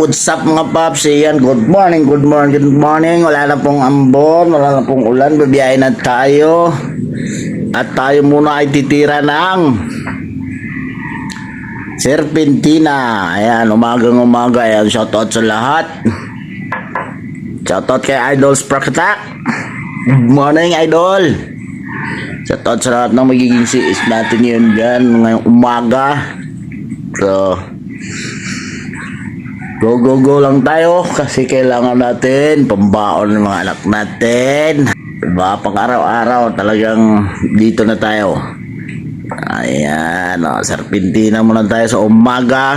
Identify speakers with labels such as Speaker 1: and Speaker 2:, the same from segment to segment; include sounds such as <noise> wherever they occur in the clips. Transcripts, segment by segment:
Speaker 1: what's up mga paps? Ayan, good morning, good morning, good morning. Wala na pong ambon, wala na pong ulan. Babiyahin na tayo. At tayo muna ay titira ng Serpentina. Ayan, umagang umaga. Ayan, shoutout sa lahat. Shoutout kay Idols Prakatak. Good morning, Idol. Shoutout sa lahat ng magiging CS natin yun dyan ngayong umaga. So, Go, go, go lang tayo kasi kailangan natin pambaon ng mga anak natin. Diba? Pag araw-araw talagang dito na tayo. Ayan, oh, serpentina muna tayo sa umaga.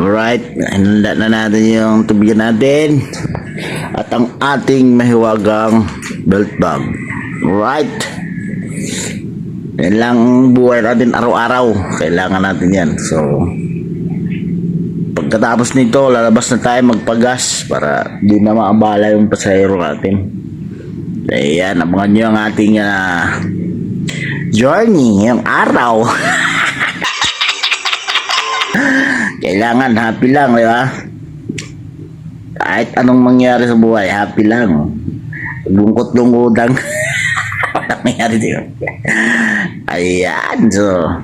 Speaker 1: Alright, hinanda na natin yung tubig natin. At ang ating mahiwagang belt bag. Alright. Yan lang buhay natin araw-araw. Kailangan natin yan. So, Pagkatapos nito, lalabas na tayo magpagas para di na maabala yung pasahero natin. Ayan, abangan nyo ang ating ah, journey, yung araw. <laughs> Kailangan happy lang, di ba? Kahit anong mangyari sa buhay, happy lang. Lungkot-lungkotang. <laughs> Walang nangyari dito. Ayan, so.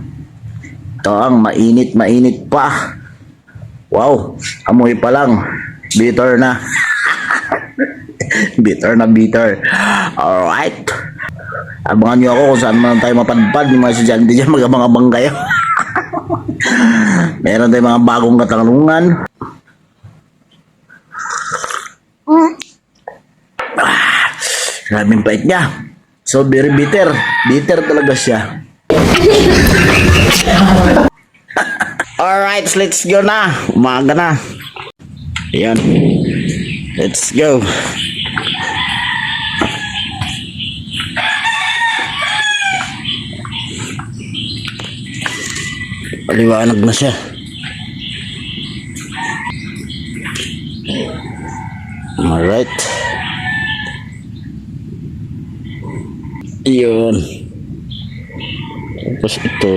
Speaker 1: Ito ang mainit-mainit pa. Wow, amoy pa lang. Bitter na. <laughs> bitter na bitter. Alright. Abangan nyo ako kung saan man tayo mapadpad. Yung mga estudyante dyan, mag-abang-abang kayo. <laughs> Meron tayong mga bagong katanungan. Ah, Grabing pait niya. So, very bitter. Bitter talaga siya. <laughs> Alright, let's go na. Umaga na. Ayan. Let's go. Paliwanag na siya. Alright. Yun. Tapos ito.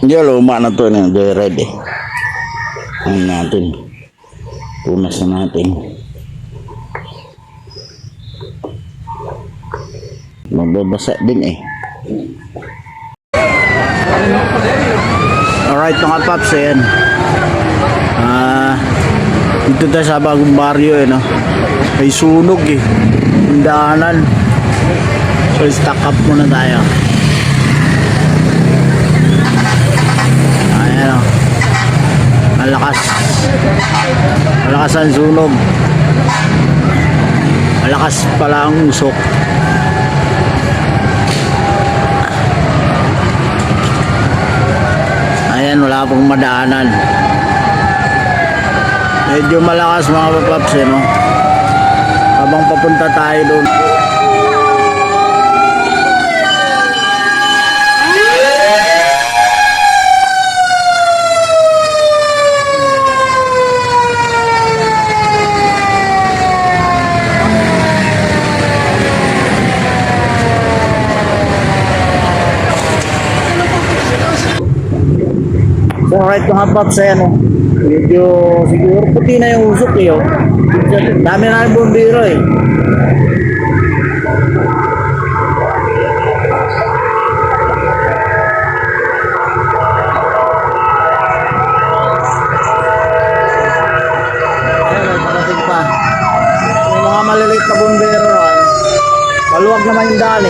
Speaker 1: Hindi, luma na to na ready. Ano natin? Punas na natin. Mababasa din eh. Alright mga paps, ayan. Ah, dito tayo sa bagong baryo eh, no? May sunog eh. Yung daanan. So, stock up muna tayo. Ayan o. Malakas. Malakas ang sunog. Malakas pala ang usok. Ayan, wala pong madaanan. Medyo malakas mga papaps eh, no? Habang papunta tayo doon. So, right mga paps, ayan o. Medyo, siguro puti na yung usok eh, oh. Dami na ng bombero eh. Mga maliliit na bombero naman, maluwag naman yung daan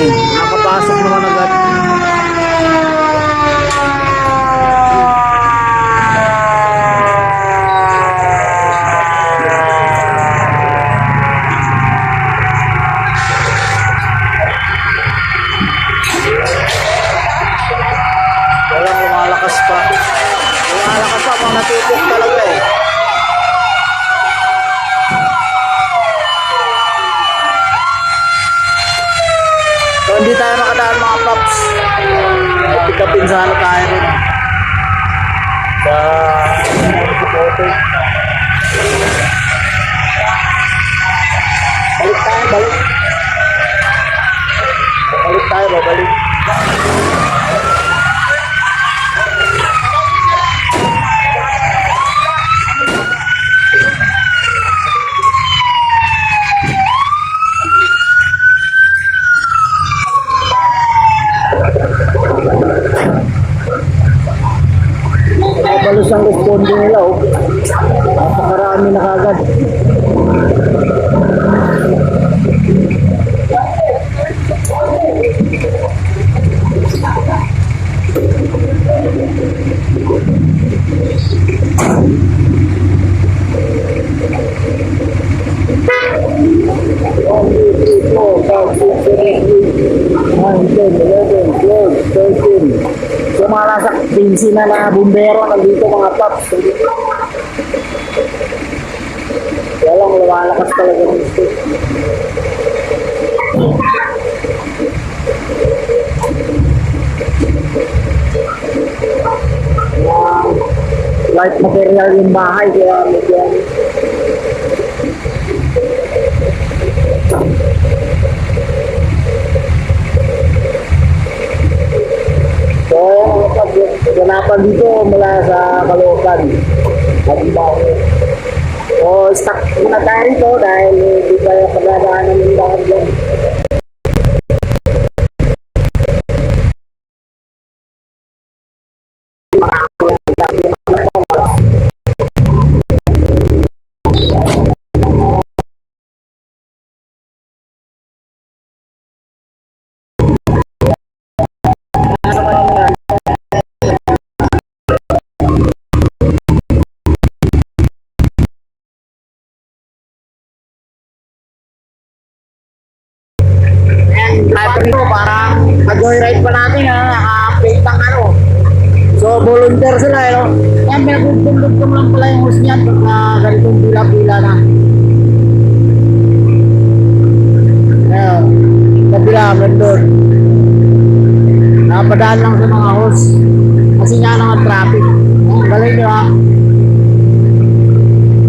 Speaker 1: Paps. Pick upin sa ano tayo rin. Sa... Balik tayo, balik. Balik tayo, babalik. Mga nasa 15 na bumbero nandito mga paps. Kaya lang lumalakas talaga ng gusto. Mga light material yung bahay kaya medyo So, pag ganapan dito mula sa Caloocan. Halimbawa. So, stuck muna tayo dito dahil hindi tayo pagdadaanan ng daan driver nito parang nag-joyride pa natin ha, naka-update ng ano. So volunteer sila eh, no? Yan, pinagdugtong-dugtong lang pala yung host niyan pag na ganitong pila-pila na. Ayan, kabila, doon. Napadaan lang sa mga host. Kasi nga ang traffic. Ang galing nyo ha.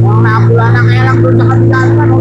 Speaker 1: Ang napula na kaya lang doon sa kabila naman, no?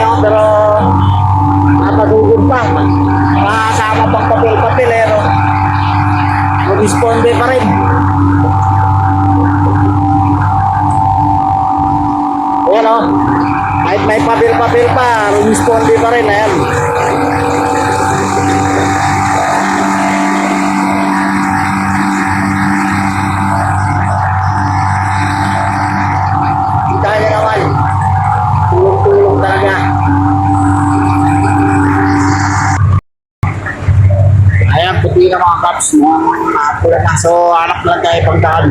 Speaker 1: Know, pero napagugod pa. Makakasama pang papel-papel, no? Mag-responde pa rin. Ayan, oh. Kahit may papel-papel pa, responde pa rin, ayan. So, hanap na lang tayo pagdaan.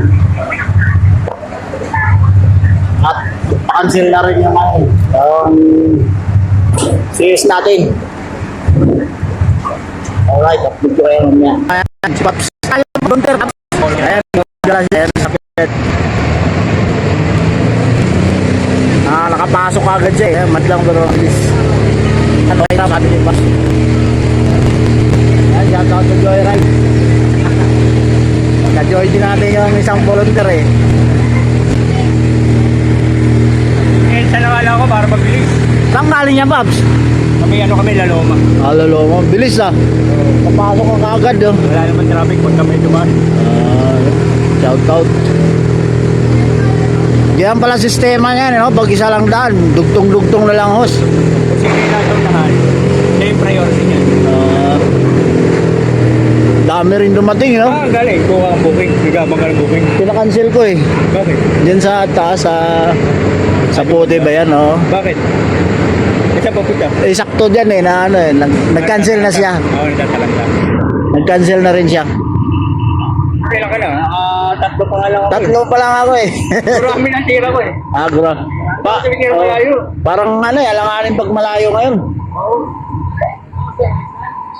Speaker 1: At pa-cancel na rin yung ano. Yung series natin. Alright, upload ko kayo mamaya. Ayan, si Paps. Ayan, volunteer Paps. Ayan, gala siya. Sa pit. Ah, nakapasok agad siya eh. Madlang pero at least. Ano kayo sabi ni? Yung isang volunteer eh.
Speaker 2: Eh, sa nakala ko para mabilis.
Speaker 1: Saan galing yan, Babs?
Speaker 2: Kami ano kami, laloma.
Speaker 1: Alalo mo, bilis ah. Papasok ka kaagad oh.
Speaker 2: Wala naman traffic pag kami dumaan.
Speaker 1: Ah, shout out. Yan pala sistema niyan, no? Pag isa lang daan, dugtong-dugtong na lang hos.
Speaker 2: Yung nasa unahan, siya yung priority niya.
Speaker 1: Ah, dami rin dumating, no?
Speaker 2: Ah, galing. Kuha ang booking. Nagabang ka ng booking.
Speaker 1: Pinakancel ko eh.
Speaker 2: Bakit?
Speaker 1: Diyan sa taas, sa, sa puti ba yan, no?
Speaker 2: Bakit? Kasi papunta.
Speaker 1: Eh, sakto dyan eh, na ano eh, nag, nag-cancel na siya.
Speaker 2: Oo, nagtatalang ka.
Speaker 1: Nag-cancel na rin siya.
Speaker 2: Kailan ka na? Ah, tatlo pa nga lang ako.
Speaker 1: Tatlo pa lang ako eh.
Speaker 2: Pero kami ng tira ko eh.
Speaker 1: ah, gra.
Speaker 2: Bakit sabi niya malayo?
Speaker 1: Parang ano eh, alanganin pag malayo ngayon.
Speaker 2: Oo.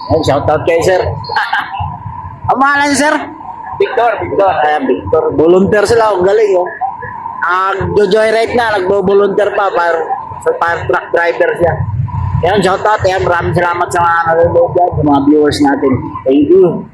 Speaker 1: Oh, shout out kay sir. Ang pangalan niyo, sir?
Speaker 2: Victor, Victor.
Speaker 1: Ayan, Victor. Volunteer sila, ang galing oh. Nag-joyride na, nagbo-volunteer pa para sa fire truck driver siya. Yan, shout out. Yan, maraming salamat sa mga nanonood dyan, sa mga viewers natin. Thank you.